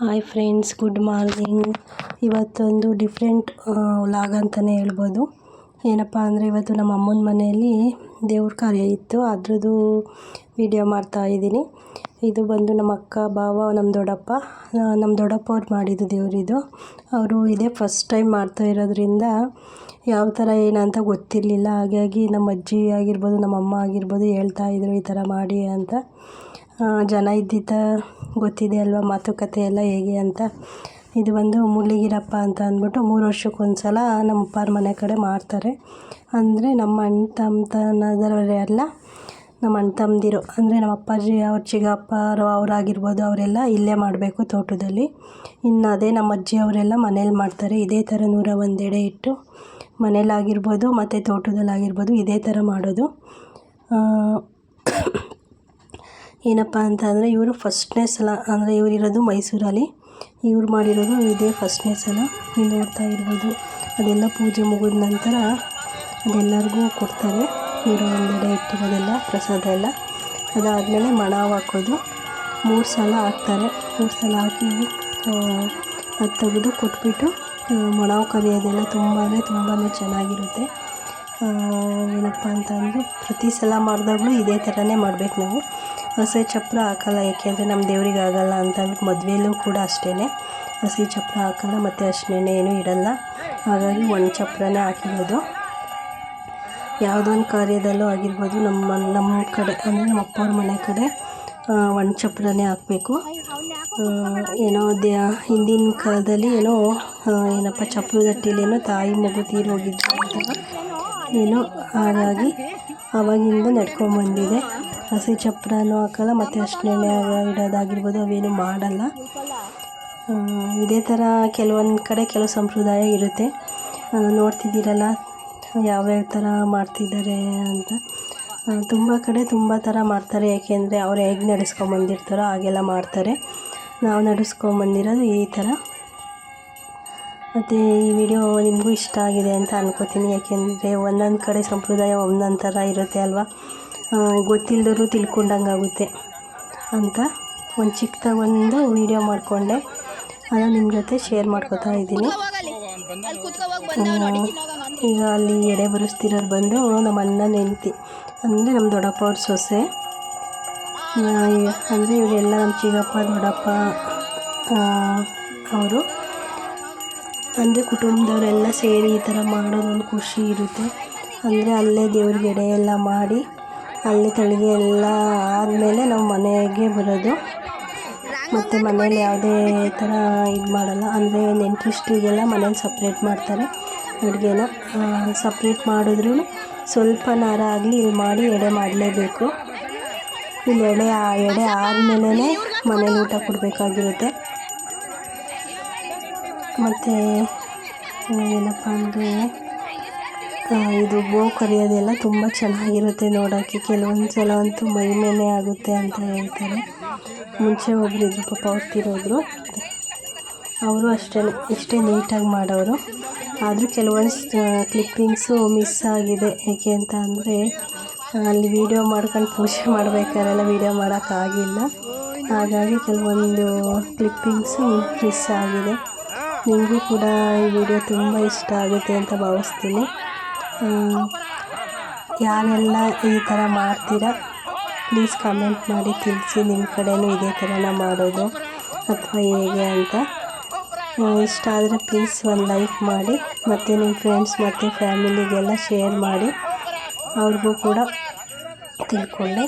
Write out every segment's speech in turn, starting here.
Hi friends good morning ಇವತ್ತೊಂದು different vlog ಅಂತಲೇ ಹೇಳ್ಬೋದು. ಏನಪ್ಪ ಅಂದರೆ ಇವತ್ತು ನಮ್ಮ ಅಮ್ಮನ ಮನೆಯಲ್ಲಿ ದೇವ್ರ ಕಾರ್ಯ ಇತ್ತು. ಅದ್ರದ್ದು ವಿಡಿಯೋ ಮಾಡ್ತಾ ಇದ್ದೀನಿ. ಇದು ಬಂದು ನಮ್ಮ ಅಕ್ಕ ಬಾವ ನಮ್ಮ ದೊಡ್ಡಪ್ಪ ನಮ್ಮ ದೊಡ್ಡಪ್ಪ ಅವ್ರು ಮಾಡಿದ್ದು ದೇವರಿದು. ಅವರು ಇದೇ ಫಸ್ಟ್ ಟೈಮ್ ಮಾಡ್ತಾ ಇರೋದ್ರಿಂದ ಯಾವ ಥರ ಏನಂತ ಗೊತ್ತಿರಲಿಲ್ಲ. ಹಾಗಾಗಿ ನಮ್ಮ ಅಜ್ಜಿ ಆಗಿರ್ಬೋದು, ನಮ್ಮ ಅಮ್ಮ ಆಗಿರ್ಬೋದು ಹೇಳ್ತಾ ಇದ್ರು ಈ ಥರ ಮಾಡಿ ಅಂತ. ಜನ ಇದ್ದಿದ್ದ ಗೊತ್ತಿದೆ ಅಲ್ವಾ ಮಾತುಕತೆ ಎಲ್ಲ ಹೇಗೆ ಅಂತ. ಇದು ಬಂದು ಮುಳ್ಳಿಗಿರಪ್ಪ ಅಂತ ಅಂದ್ಬಿಟ್ಟು ಮೂರು ವರ್ಷಕ್ಕೊಂದ್ಸಲ ನಮ್ಮ ಅಪ್ಪಾರ ಮನೆ ಕಡೆ ಮಾಡ್ತಾರೆ. ಅಂದರೆ ನಮ್ಮ ಅಣ್ಣ ತಮ್ಮತನದವರೇ ಅಲ್ಲ, ನಮ್ಮ ಅಣ್ಣ ತಮ್ಮದಿರು ಅಂದರೆ ನಮ್ಮ ಅಪ್ಪಾಜಿ, ಅವ್ರ ಚಿಗಪ್ಪರು ಅವರಾಗಿರ್ಬೋದು, ಅವರೆಲ್ಲ ಇಲ್ಲೇ ಮಾಡಬೇಕು ತೋಟದಲ್ಲಿ. ಇನ್ನು ಅದೇ ನಮ್ಮ ಅಜ್ಜಿ ಅವರೆಲ್ಲ ಮನೇಲಿ ಮಾಡ್ತಾರೆ. ಇದೇ ಥರ ನೂರ ಒಂದೆಡೆ ಇಟ್ಟು ಮನೇಲಾಗಿರ್ಬೋದು, ಮತ್ತು ತೋಟದಲ್ಲಾಗಿರ್ಬೋದು, ಇದೇ ಥರ ಮಾಡೋದು. ಏನಪ್ಪ ಅಂತ ಅಂದರೆ ಇವರು ಫಸ್ಟ್ನೇ ಸಲ ಅಂದರೆ ಇರೋದು ಮೈಸೂರಲ್ಲಿ. ಇವ್ರು ಮಾಡಿರೋದು ಇದೇ ಫಸ್ಟ್ನೇ ಸಲ ನೀವು ನೋಡ್ತಾ ಇರ್ಬೋದು. ಅದೆಲ್ಲ ಪೂಜೆ ಮುಗಿದ ನಂತರ ಅದೆಲ್ಲರಿಗೂ ಕೊಡ್ತಾರೆ. ಇವರು ಒಂದೆಡೆ ಇಟ್ಟಿರೋದೆಲ್ಲ, ಪ್ರಸಾದ ಎಲ್ಲ. ಅದಾದಮೇಲೆ ಮಣಾವು ಹಾಕೋದು. ಮೂರು ಸಲ ಹಾಕ್ತಾರೆ. ಮೂರು ಸಲ ಹಾಕಿ ಅದು ತೆಗೆದು ಕೊಟ್ಬಿಟ್ಟು ಮಣಾವು ಕರಿಯೋದೆಲ್ಲ ತುಂಬಾ ತುಂಬಾ ಚೆನ್ನಾಗಿರುತ್ತೆ. ಏನಪ್ಪ ಅಂತ ಅಂದರೆ ಪ್ರತಿ ಸಲ ಮಾಡಿದಾಗಲೂ ಇದೇ ಥರನೇ ಮಾಡಬೇಕು ನಾವು. ಹಸಿ ಚಪ್ಪರ ಹಾಕಲ್ಲ ಏಕೆಂದರೆ ನಮ್ಮ ದೇವ್ರಿಗೆ ಆಗಲ್ಲ ಅಂತ ಮದುವೆಯಲ್ಲೂ ಕೂಡ ಅಷ್ಟೇ ಹಸಿ ಚಪ್ಪರ ಹಾಕಲ್ಲ, ಮತ್ತು ಅರಿಶಿನ ಏನೂ ಇಡಲ್ಲ. ಹಾಗಾಗಿ ಒಣ ಚಪ್ಪರನೇ ಹಾಕಿರೋದು. ಯಾವುದೊಂದು ಕಾರ್ಯದಲ್ಲೂ ಆಗಿರ್ಬೋದು ನಮ್ಮ ನಮ್ಮ ಕಡೆ, ಅಂದರೆ ನಮ್ಮ ಅಪ್ಪವ್ರ ಮನೆ ಕಡೆ ಒಣ ಚಪ್ಪರನೇ ಹಾಕಬೇಕು. ಏನೋ ದೇ, ಹಿಂದಿನ ಕಾಲದಲ್ಲಿ ಏನೋ ಏನಪ್ಪ ಚಪ್ಪರದಟ್ಟಿಲೇನೋ ತಾಯಿ ಮಗು ತೀರೋಗಿದ್ದು ಅಂತ ಏನೋ, ಹಾಗಾಗಿ ಆವಾಗಿಂದ ನಡ್ಕೊಂಬಂದಿದೆ ಹಸಿ ಚಪ್ಪರನೂ ಹಾಕಲ್ಲ, ಮತ್ತು ಅರಿಶಿನ ಇಡೋದಾಗಿರ್ಬೋದು, ಅವೇನು ಮಾಡಲ್ಲ. ಇದೇ ಥರ ಕೆಲವೊಂದು ಕಡೆ ಕೆಲವು ಸಂಪ್ರದಾಯ ಇರುತ್ತೆ. ನೋಡ್ತಿದ್ದೀರಲ್ಲ, ಯಾವ್ಯಾವ ಥರ ಮಾಡ್ತಿದ್ದಾರೆ ಅಂತ. ತುಂಬ ಕಡೆ ತುಂಬ ಥರ ಮಾಡ್ತಾರೆ, ಯಾಕೆಂದರೆ ಅವ್ರು ಹೇಗೆ ನಡೆಸ್ಕೊಂಬಂದಿರ್ತಾರೋ ಹಾಗೆಲ್ಲ ಮಾಡ್ತಾರೆ. ನಾವು ನಡೆಸ್ಕೊಂಬಂದಿರೋದು ಈ ಥರ ಮತ್ತು ಈ ವಿಡಿಯೋ ನಿಮಗೂ ಇಷ್ಟ ಆಗಿದೆ ಅಂತ ಅನ್ಕೋತೀನಿ, ಯಾಕೆಂದರೆ ಒಂದೊಂದು ಕಡೆ ಸಂಪ್ರದಾಯ ಒಂದೊಂದು ಥರ ಇರುತ್ತೆ ಅಲ್ವಾ? ಗೊತ್ತಿಲ್ಲದವರು ತಿಳ್ಕೊಂಡಂಗೆ ಆಗುತ್ತೆ ಅಂತ ಒಂದು ಚಿಕ್ಕದಾಗಿ ಒಂದು ವೀಡಿಯೋ ಮಾಡಿಕೊಂಡೆ. ಅದನ್ನು ನಿಮ್ಮ ಜೊತೆ ಶೇರ್ ಮಾಡ್ಕೋತಾ ಇದ್ದೀನಿ. ಈಗ ಅಲ್ಲಿ ಎಡೆ ಬರೆಸ್ತಿರೋರು ಬಂದು ನಮ್ಮ ಅಣ್ಣ ನೆಂತಿ ಅಂದರೆ ನಮ್ಮ ದೊಡ್ಡಪ್ಪ ಅವ್ರ ಸೊಸೆ ಅಂದರೆ ಇವರೆಲ್ಲ ನಮ್ಮ ಚಿಕ್ಕಪ್ಪ, ದೊಡ್ಡಪ್ಪ ಅವರು. ಅಂದರೆ ಕುಟುಂಬದವರೆಲ್ಲ ಸೇರಿ ಈ ಥರ ಮಾಡೋದೊಂದು ಖುಷಿ ಇರುತ್ತೆ. ಅಂದರೆ ಅಲ್ಲೇ ದೇವ್ರಿಗೆ ಎಡೆ ಎಲ್ಲ ಮಾಡಿ ಅಲ್ಲಿ ತಳಿಗೆ ಎಲ್ಲ ಆದಮೇಲೆ ನಾವು ಮನೆಗೆ ಬರೋದು. ಮತ್ತು ಮನೇಲಿ ಯಾವುದೇ ಥರ ಇದು ಮಾಡಲ್ಲ. ಅಂದರೆ ನೆಂಟ್ರಿಸ್ಟಿಗೆಲ್ಲ ಮನೇಲಿ ಸಪ್ರೇಟ್ ಮಾಡ್ತಾರೆ. ಅಡುಗೆನ ಸಪ್ರೇಟ್ ಮಾಡಿದ್ರೂ ಸ್ವಲ್ಪ ನಾರ ಆಗಲಿ ಇಲ್ಲಿ ಮಾಡಿ ಎಡೆ ಮಾಡಲೇಬೇಕು. ಇಲ್ಲಿ ಎಡೆ ಆ, ಎಡೆ ಆದಮೇಲೆ ಮನೇಲಿ ಊಟ ಕೊಡಬೇಕಾಗಿರುತ್ತೆ. ಮತ್ತು, ಏನಪ್ಪ ಅಂದರೆ ಇದು ಗೋಕರಿ ಕರಿಯೋದೆಲ್ಲ ತುಂಬ ಚೆನ್ನಾಗಿರುತ್ತೆ ನೋಡೋಕ್ಕೆ ಕೆಲವೊಂದು ಸಲ ಅಂತೂ ಮೈ ಮೇಲೆ ಆಗುತ್ತೆ ಅಂತ ಹೇಳ್ತಾರೆ. ಮುಂಚೆ ಒಬ್ಬರಿದ್ರು ಪಾಪ ಅವ್ರು ಅವರು ಅಷ್ಟೇ ಇಷ್ಟೇ ನೀಟಾಗಿ ಮಾಡೋರು. ಆದರೂ ಕೆಲವೊಂದು ಕ್ಲಿಪ್ಪಿಂಗ್ಸು ಮಿಸ್ ಆಗಿದೆ. ಏಕೆ ಅಂತ ಅಂದರೆ, ಅಲ್ಲಿ ವೀಡಿಯೋ ಮಾಡ್ಕೊಂಡು ಪೂಜೆ ಮಾಡಬೇಕಾರೆಲ್ಲ ವೀಡಿಯೋ ಮಾಡೋಕ್ಕಾಗಿಲ್ಲ ಹಾಗಾಗಿ ಕೆಲವೊಂದು ಕ್ಲಿಪ್ಪಿಂಗ್ಸು ಮಿಸ್ ಆಗಿದೆ. ನಿಮಗೂ ಕೂಡ ಈ ವಿಡಿಯೋ ತುಂಬ ಇಷ್ಟ ಆಗುತ್ತೆ ಅಂತ ಭಾವಿಸ್ತೀನಿ. ಯಾರೆಲ್ಲ ಈ ಥರ ಮಾಡ್ತೀರಾ ಪ್ಲೀಸ್ ಕಮೆಂಟ್ ಮಾಡಿ ತಿಳಿಸಿ. ನಿಮ್ಮ ಕಡೆಯೂ ಇದೇ ಥರನ ಮಾಡೋದು ಅಥವಾ ಹೇಗೆ ಅಂತ. ಇಷ್ಟ ಆದರೆ ಪ್ಲೀಸ್ ಒಂದು ಲೈಕ್ ಮಾಡಿ, ಮತ್ತು ನಿಮ್ಮ ಫ್ರೆಂಡ್ಸ್ ಮತ್ತು ಫ್ಯಾಮಿಲಿಗೆಲ್ಲ ಶೇರ್ ಮಾಡಿ. ಅವ್ರಿಗೂ ಕೂಡ ತಿಳ್ಕೊಳ್ಳಿ.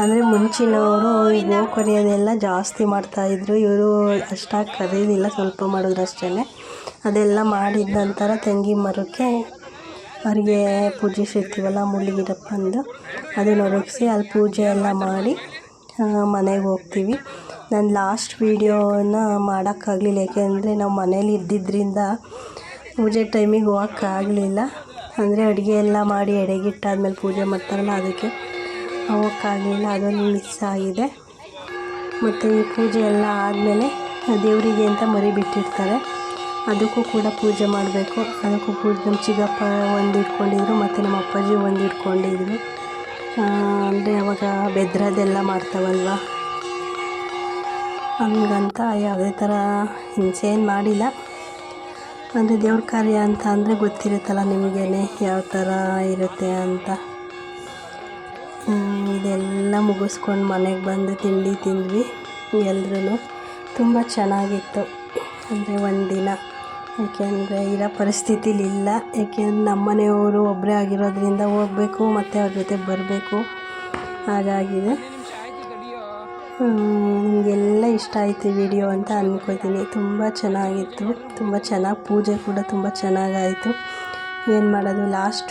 ಅಂದರೆ ಮುಂಚಿನವರು ಗೋವು ಕರೆಯೋದೆಲ್ಲ ಜಾಸ್ತಿ ಮಾಡ್ತಾಯಿದ್ರು ಇವರು ಅಷ್ಟಾಗಿ ಕರೀಲಿಲ್ಲ, ಸ್ವಲ್ಪ ಮಾಡಿದ್ರು ಅಷ್ಟೇ ಅದೆಲ್ಲ ಮಾಡಿದ ನಂತರ ತೆಂಗಿ ಮರಕ್ಕೆ ಅವ್ರಿಗೆ ಪೂಜಿಸಿರ್ತೀವಲ್ಲ ಮುಳ್ಳಿಗಿರಪ್ಪಂದು ಅದನ್ನು ಒರಗಿಸಿ ಅಲ್ಲಿ ಪೂಜೆ ಎಲ್ಲ ಮಾಡಿ ಮನೆಗೆ ಹೋಗ್ತೀವಿ. ನಾನು ಲಾಸ್ಟ್ ವೀಡಿಯೋನ ಮಾಡೋಕ್ಕಾಗಲಿಲ್ಲ ಏಕೆಂದರೆ ನಾವು ಮನೇಲಿ ಇದ್ದಿದ್ದರಿಂದ ಪೂಜೆ ಟೈಮಿಗೆ ಹೋಗೋಕ್ಕಾಗಲಿಲ್ಲ ಅಂದರೆ ಅಡುಗೆ ಎಲ್ಲ ಮಾಡಿ ಎಡೆಗಿಟ್ಟಾದ್ಮೇಲೆ ಪೂಜೆ ಮಾಡ್ತಾರಲ್ಲ, ಅದಕ್ಕೆ ಹೋಗೋಕ್ಕಾಗಲಿಲ್ಲ ಅದೊಂದು ಮಿಸ್ ಆಗಿದೆ. ಮತ್ತು ಈ ಪೂಜೆ ಎಲ್ಲ ಆದಮೇಲೆ ದೇವರಿಗೆ ಅಂತ ಮರಿ ಬಿಟ್ಟಿರ್ತಾರೆ. ಅದಕ್ಕೂ ಕೂಡ ಪೂಜೆ ಮಾಡಬೇಕು. ಅದಕ್ಕೂ ಪೂಜೆ ನಮ್ಮ ಚಿಕ್ಕಪ್ಪ ಒಂದು ಇಟ್ಕೊಂಡಿದ್ರು, ಮತ್ತು ನಮ್ಮ ಅಪ್ಪಾಜಿ ಒಂದು ಇಟ್ಕೊಂಡಿದ್ರು. ಅಂದರೆ ಅವಾಗ ಬೆದ್ರದೆಲ್ಲ ಮಾಡ್ತಾವಲ್ವ? ಹಂಗಂತ ಯಾವುದೇ ಥರ ಹಿಂಸೆ ಏನು ಮಾಡಿಲ್ಲ. ಅಂದರೆ ದೇವ್ರ ಕಾರ್ಯ ಅಂತ ಅಂದರೆ ಗೊತ್ತಿರುತ್ತಲ್ಲ ನಿಮಗೇನೆ ಯಾವ ಥರ ಇರುತ್ತೆ ಅಂತ. ಇದೆಲ್ಲ ಮುಗಿಸ್ಕೊಂಡು ಮನೆಗೆ ಬಂದು ತಿಂಡಿ ತಿಂದ್ವಿ ಎಲ್ಲರೂ ತುಂಬ ಚೆನ್ನಾಗಿತ್ತು. ಅಂದರೆ ಒಂದಿನ. ಏಕೆಂದರೆ ಇರೋ ಪರಿಸ್ಥಿತಿಲಿ ಇಲ್ಲ ಏಕೆಂದ್ರೆ ನಮ್ಮ ಮನೆಯವರು ಒಬ್ಬರೇ ಆಗಿರೋದ್ರಿಂದ ಹೋಗಬೇಕು, ಮತ್ತು ಅವ್ರ ಜೊತೆ ಬರಬೇಕು. ಹಾಗಾಗಿದೆ. ನಿಮಗೆಲ್ಲ ಇಷ್ಟ ಆಯಿತು ವಿಡಿಯೋ ಅಂತ ಅಂದ್ಕೋತೀನಿ ತುಂಬ ಚೆನ್ನಾಗಿತ್ತು. ತುಂಬ ಚೆನ್ನಾಗಿ ಪೂಜೆ ಕೂಡ ತುಂಬ ಚೆನ್ನಾಗಾಯಿತು. ಏನು ಮಾಡೋದು ಲಾಸ್ಟ್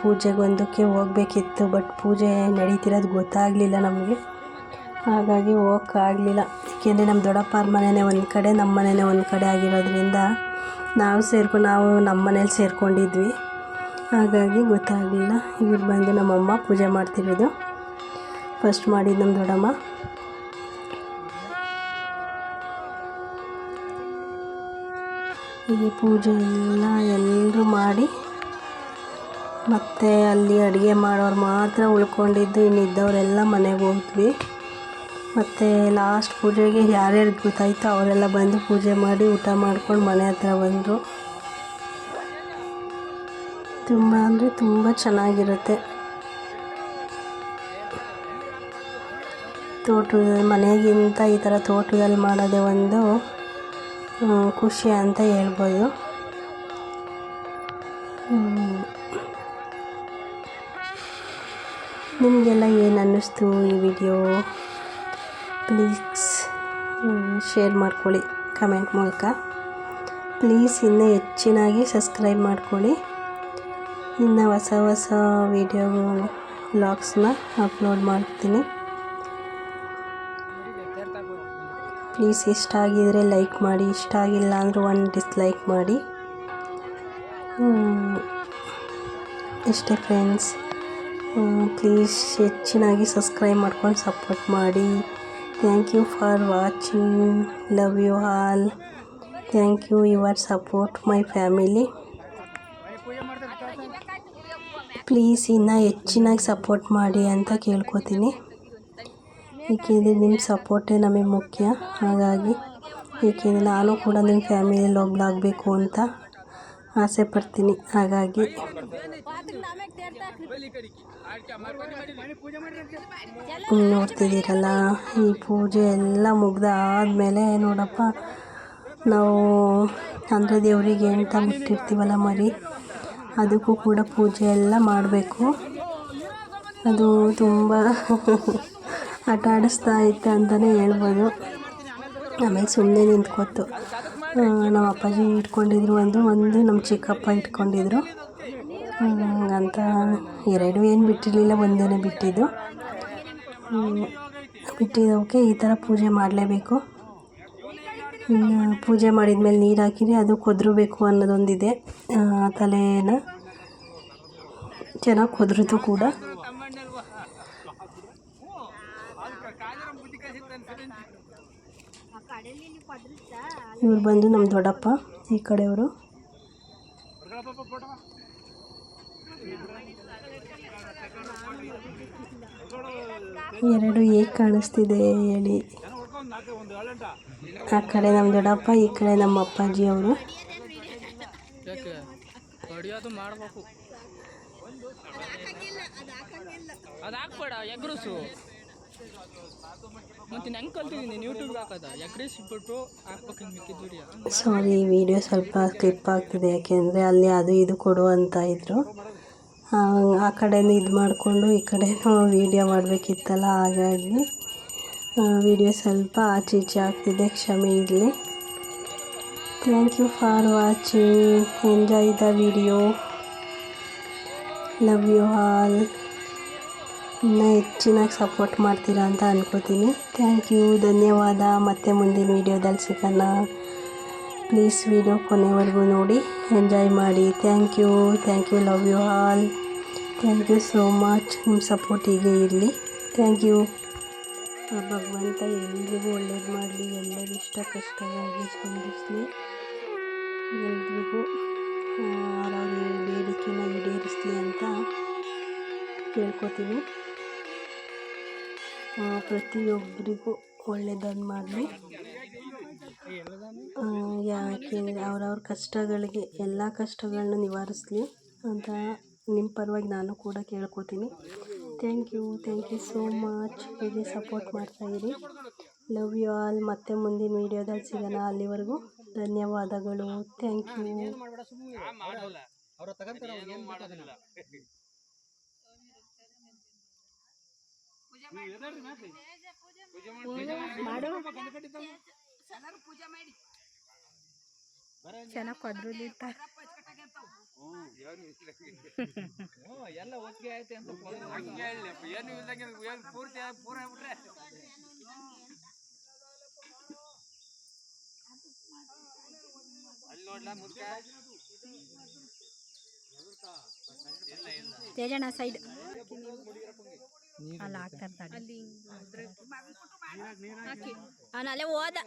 ಪೂಜೆಗೊಂದಕ್ಕೆ ಹೋಗಬೇಕಿತ್ತು ಬಟ್ ಪೂಜೆ ನಡೀತಿರೋದು ಗೊತ್ತಾಗಲಿಲ್ಲ ನಮಗೆ. ಹಾಗಾಗಿ ಹೋಗೋಕ್ಕಾಗಲಿಲ್ಲ. ಏಕೆಂದರೆ ನಮ್ಮ ದೊಡ್ಡಪ್ಪರ ಮನೆಯೇ ಒಂದು ಕಡೆ ನಮ್ಮ ಮನೆಯೇ ಒಂದು ಕಡೆ ಆಗಿರೋದ್ರಿಂದ ನಾವು ಸೇರ್ಕೊಂಡು ನಾವು ನಮ್ಮ ಮನೇಲಿ ಸೇರ್ಕೊಂಡಿದ್ವಿ. ಹಾಗಾಗಿ ಗೊತ್ತಾಗಲಿಲ್ಲ. ಇವ್ರು ಬಂದು ನಮ್ಮಮ್ಮ ಪೂಜೆ ಮಾಡ್ತಿರೋದು. ಫಸ್ಟ್ ಮಾಡಿದ್ದು ನಮ್ಮ ದೊಡ್ಡಮ್ಮ. ಈ ಪೂಜೆ ಎಲ್ಲ ಎಲ್ಲರೂ ಮಾಡಿ, ಮತ್ತು ಅಲ್ಲಿ ಅಡುಗೆ ಮಾಡೋರು ಮಾತ್ರ ಉಳ್ಕೊಂಡಿದ್ದು. ಇನ್ನಿದ್ದವರೆಲ್ಲ ಮನೆಗೆ ಹೋದ್ವಿ. ಮತ್ತು ಲಾಸ್ಟ್ ಪೂಜೆಗೆ ಯಾರ್ಯಾರಿಗೆ ಗೊತ್ತಾಯ್ತೋ ಅವರೆಲ್ಲ ಬಂದು ಪೂಜೆ ಮಾಡಿ ಊಟ ಮಾಡ್ಕೊಂಡು ಮನೆ ಹತ್ರ ಬಂದರು. ತುಂಬ ಅಂದರೆ ತುಂಬ ಚೆನ್ನಾಗಿರುತ್ತೆ. ತೋಟದ ಮನೆಗಿಂತ ಈ ಥರ ತೋಟದಲ್ಲಿ ಮಾಡೋದೇ ಒಂದು ಖುಷಿ ಅಂತ ಹೇಳ್ಬೋದು. ನಿಮಗೆಲ್ಲ ಏನು ಅನ್ನಿಸ್ತು ಈ ವಿಡಿಯೋ ಪ್ಲೀಸ್ ಶೇರ್ ಮಾಡ್ಕೊಳ್ಳಿ ಕಮೆಂಟ್ ಮೂಲಕ. ಪ್ಲೀಸ್ ಇನ್ನೂ ಹೆಚ್ಚಿನಾಗಿ ಸಬ್ಸ್ಕ್ರೈಬ್ ಮಾಡ್ಕೊಳ್ಳಿ. ಇನ್ನು ಹೊಸ ಹೊಸ ವೀಡಿಯೋ ವ್ಲಾಗ್ಸ್ನ ಅಪ್ಲೋಡ್ ಮಾಡ್ತೀನಿ. ಪ್ಲೀಸ್ ಇಷ್ಟ ಆಗಿದರೆ ಲೈಕ್ ಮಾಡಿ, ಇಷ್ಟ ಆಗಿಲ್ಲ ಅಂದರೆ ಒನ್ ಡಿಸ್ಲೈಕ್ ಮಾಡಿ. ಇಷ್ಟೇ ಫ್ರೆಂಡ್ಸ್ ಪ್ಲೀಸ್ ಹೆಚ್ಚಿನಾಗಿ ಸಬ್ಸ್ಕ್ರೈಬ್ ಮಾಡ್ಕೊಂಡು ಸಪೋರ್ಟ್ ಮಾಡಿ. Thank you for watching love you all thank you your support my family please ಇನ್ನೂ ಹೆಚ್ಚಿನಾಗಿ ಸಪೋರ್ಟ್ ಮಾಡಿ ಅಂತ ಕೇಳ್ಕೊತೀನಿ. ಏಕೆಂದರೆ ನಿಮ್ಮ ಸಪೋರ್ಟೇ ನಮಗೆ ಮುಖ್ಯ. ಹಾಗಾಗಿ ಏಕೆಂದರೆ ನಾನು ಕೂಡ ನಿಮ್ಮ ಫ್ಯಾಮಿಲಿಯಲ್ಲಿ ಒಬ್ಬಳಾಗಬೇಕು ಅಂತ ಆಸೆ ಪಡ್ತೀನಿ ಹಾಗಾಗಿ ನೋಡ್ತಿದ್ದೀರಲ್ಲ ಈ ಪೂಜೆ ಎಲ್ಲ ಮುಗ್ದಾದ್ಮೇಲೆ ನೋಡಪ್ಪ ನಾವು ಅಂದರೆ ದೇವರಿಗೆ ಅಂತ ಬಿಟ್ಟಿರ್ತೀವಲ್ಲ ಮರಿ ಅದಕ್ಕೂ ಕೂಡ ಪೂಜೆ ಎಲ್ಲ ಮಾಡಬೇಕು ಅದು ತುಂಬ ಆಟ ಆಡಿಸ್ತಾ ಇತ್ತು ಅಂತಲೇ ಹೇಳ್ಬೋದು ಆಮೇಲೆ ಸುಮ್ಮನೆ ನಿಂತ್ಕೊತು ನಮ್ಮ ಅಪ್ಪಾಜಿ ಇಟ್ಕೊಂಡಿದ್ರು ಒಂದು ಒಂದು ನಮ್ಮ ಚಿಕ್ಕಪ್ಪ ಇಟ್ಕೊಂಡಿದ್ರು. ಅಂತ ಎರಡು ಏನು ಬಿಟ್ಟಿರಲಿಲ್ಲ ಒಂದೇ ಬಿಟ್ಟಿದ್ದು. ಬಿಟ್ಟಿದ್ದವಕ್ಕೆ ಈ ಥರ ಪೂಜೆ ಮಾಡಲೇಬೇಕು. ಪೂಜೆ ಮಾಡಿದ್ಮೇಲೆ ನೀರು ಹಾಕಿರಿ, ಅದು ಕೊದ್ರಬೇಕು ಅನ್ನೋದೊಂದಿದೆ. ತಲೆನ ಚೆನ್ನಾಗಿ ಕೊದರಿತು ಕೂಡ. ಇವ್ರು ಬಂದು ನಮ್ಮ ದೊಡ್ಡಪ್ಪ, ಈ ಕಡೆಯವರು. ಎರಡು ಹೇಗೆ ಕಾಣಿಸ್ತಿದೆ ಹೇಳಿ. ಆ ಕಡೆ ನಮ್ಮ ದೊಡ್ಡಪ್ಪ, ಈ ಕಡೆ ನಮ್ಮ ಅಪ್ಪಾಜಿ ಅವರು ಮಾಡ್ಬೇಕು ಮತ್ತೆ ವಿಡಿಯೋ ಸಾರಿ ವಿಡಿಯೋ ಸ್ವಲ್ಪ ಕ್ಲಿಪ್ ಆಗ್ತಿದೆ ಯಾಕೆಂದರೆ ಅಲ್ಲಿ ಅದು ಇದು ಕೊಡು ಅಂತ ಇದ್ದರು ಆ ಕಡೆನೂ ಇದು ಮಾಡಿಕೊಂಡು, ಈ ಕಡೆನೂ ವೀಡಿಯೋ ಮಾಡಬೇಕಿತ್ತಲ್ಲ, ಹಾಗಾಗಿ ವಿಡಿಯೋ ಸ್ವಲ್ಪ ಆಚೆ ಈಚೆ ಆಗ್ತಿದೆ ಕ್ಷಮೆ ಇರಲಿ. Thank you for watching enjoy the video love you all ಇನ್ನೂ ಹೆಚ್ಚಿನಾಗಿ ಸಪೋರ್ಟ್ ಮಾಡ್ತೀರಾ ಅಂತ ಅಂದ್ಕೋತೀನಿ ಥ್ಯಾಂಕ್ ಯು ಧನ್ಯವಾದ. ಮತ್ತೆ ಮುಂದಿನ ವೀಡಿಯೋದಲ್ಲಿ ಸಿಗೋಣ. ಪ್ಲೀಸ್ ವಿಡಿಯೋ ಕೊನೆವರೆಗೂ ನೋಡಿ. ಎಂಜಾಯ್ ಮಾಡಿ. Thank you thank you love you all thank you so much ನಿಮ್ಮ ಸಪೋರ್ಟ್ ಹೀಗೆ ಇರಲಿ. ಥ್ಯಾಂಕ್ ಯು ಭಗವಂತ ಎಲ್ರಿಗೂ ಒಳ್ಳೇದು ಮಾಡಲಿ. ಎಲ್ಲರ ಇಷ್ಟ ಕಷ್ಟವಾಗಿ ಸ್ಪಂದಿಸಲಿ. ಎಲ್ರಿಗೂ ಆರಾಮ ಬೇಡಿಕೆನ ಈಡೇರಿಸಲಿ ಅಂತ ಕೇಳ್ಕೊತೀನಿ. ಪ್ರತಿಯೊಬ್ಬರಿಗೂ ಒಳ್ಳೆಯದನ್ನು ಮಾಡಲಿ ಯಾಕೆ ಅವ್ರವ್ರ ಕಷ್ಟಗಳಿಗೆ ಎಲ್ಲ ಕಷ್ಟಗಳನ್ನ ನಿವಾರಿಸ್ಲಿ ಅಂತ ನಿಮ್ಮ ಪರವಾಗಿ ನಾನು ಕೂಡ ಕೇಳ್ಕೊತೀನಿ. Thank you thank you so much ಹೀಗೆ ಸಪೋರ್ಟ್ ಮಾಡ್ತಾಯಿರಿ ಲವ್ ಯು ಆಲ್ ಮತ್ತೆ ಮುಂದಿನ ವೀಡಿಯೋದಲ್ಲಿ ಸಿಗೋಣ ಅಲ್ಲಿವರೆಗೂ. ಧನ್ಯವಾದಗಳು. ಥ್ಯಾಂಕ್ ಯು ಚೆನ್ನಾಗಿ ಕೊದ್ರದಿರ್ತಾರೆ ಎಲ್ಲ ಒತ್ತಿಗೆ ಐತೆ ಅಂತ ಏನು ಇಲ್ದಂಗೆ ಏನು ಪೂರ್ತಿ ಪೂರ ಆಗ್ಬಿಟ್ರೆ ಅಲ್ಲಿ ನೋಡ್ಲಾ ಮುದ್ಕ? ತೇಜಣ್ಣ ಸೈಡ್ ಅಲ್ಲಿ ಹಾಕ್ತಾರೆ ಇರ್ತಾರೆ ಅವನು ಅಲ್ಲೇ ಹೋದ.